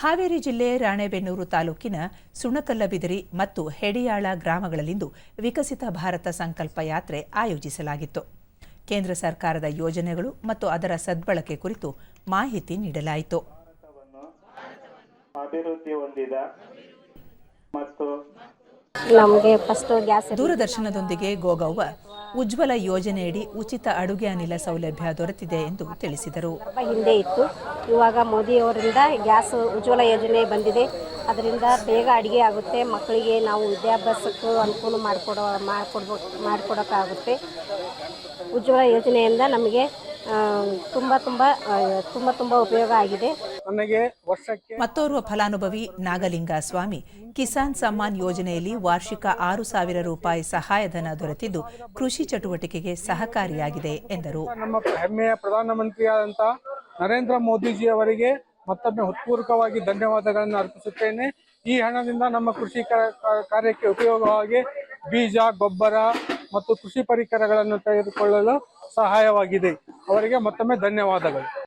ಹಾವೇರಿ ಜಿಲ್ಲೆ ರಾಣೆಬೆನ್ನೂರು ತಾಲೂಕಿನ ಸುಣಕಲ್ಲಬಿದಿರಿ ಮತ್ತು ಹೆಡಿಯಾಳ ಗ್ರಾಮಗಳಲ್ಲಿಂದು ವಿಕಸಿತ ಭಾರತ ಸಂಕಲ್ಪ ಯಾತ್ರೆ ಆಯೋಜಿಸಲಾಗಿತ್ತು. ಕೇಂದ್ರ ಸರ್ಕಾರದ ಯೋಜನೆಗಳು ಮತ್ತು ಅದರ ಸದ್ಬಳಕೆ ಕುರಿತು ಮಾಹಿತಿ ನೀಡಲಾಯಿತು. ಅಭಿವೃದ್ಧಿ ಹೊಂದಿದ ಮತ್ತು ನಮಗೆ ಫಸ್ಟ್ ಗ್ಯಾಸ್ ದೂರದರ್ಶನದೊಂದಿಗೆ ಗೋಗವ್ವ ಉಜ್ವಲ ಯೋಜನೆಯಡಿ ಉಚಿತ ಅಡುಗೆ ಅನಿಲ ಸೌಲಭ್ಯ ದೊರೆತಿದೆ ಎಂದು ತಿಳಿಸಿದರು. ಹಿಂದೆ ಇತ್ತು. ಇವಾಗ ಮೋದಿಯವರಿಂದ ಗ್ಯಾಸ್ ಉಜ್ವಲ ಯೋಜನೆ ಬಂದಿದೆ. ಅದರಿಂದ ಬೇಗ ಅಡುಗೆ ಆಗುತ್ತೆ. ಮಕ್ಕಳಿಗೆ ನಾವು ವಿದ್ಯಾಭ್ಯಾಸಕ್ಕೂ ಅನುಕೂಲ ಮಾಡಿಕೊಡೋ ಮಾಡಿಕೊಡ್ಬೇಕು ಮಾಡಿಕೊಡೋಕ್ಕಾಗುತ್ತೆ. ಉಜ್ವಲ ಯೋಜನೆಯಿಂದ ನಮಗೆ ತುಂಬ ತುಂಬ ತುಂಬ ತುಂಬ ಉಪಯೋಗ ಆಗಿದೆ. ನನಗೆ ವರ್ಷಕ್ಕೆ ಮತ್ತೋರ್ವ ಫಲಾನುಭವಿ ನಾಗಲಿಂಗ ಸ್ವಾಮಿ ಕಿಸಾನ್ ಸಮ್ಮಾನ್ ಯೋಜನೆಯಲ್ಲಿ ವಾರ್ಷಿಕ ಆರು ಸಾವಿರ ರೂಪಾಯಿ ಸಹಾಯಧನ ದೊರೆತಿದ್ದು ಕೃಷಿ ಚಟುವಟಿಕೆಗೆ ಸಹಕಾರಿಯಾಗಿದೆ ಎಂದರು. ನಮ್ಮ ಹೆಮ್ಮೆಯ ಪ್ರಧಾನಮಂತ್ರಿಯಾದಂಥ ನರೇಂದ್ರ ಮೋದಿಜಿ ಅವರಿಗೆ ಮತ್ತೊಮ್ಮೆ ಹೃತ್ಪೂರ್ವಕವಾಗಿ ಧನ್ಯವಾದಗಳನ್ನು ಅರ್ಪಿಸುತ್ತೇನೆ. ಈ ಹಣದಿಂದ ನಮ್ಮ ಕೃಷಿ ಕಾರ್ಯಕ್ಕೆ ಉಪಯೋಗವಾಗಿ ಬೀಜ ಗೊಬ್ಬರ ಮತ್ತು ಕೃಷಿ ಪರಿಕರಗಳನ್ನು ತೆಗೆದುಕೊಳ್ಳಲು ಸಹಾಯವಾಗಿದೆ. ಅವರಿಗೆ ಮತ್ತೊಮ್ಮೆ ಧನ್ಯವಾದಗಳು.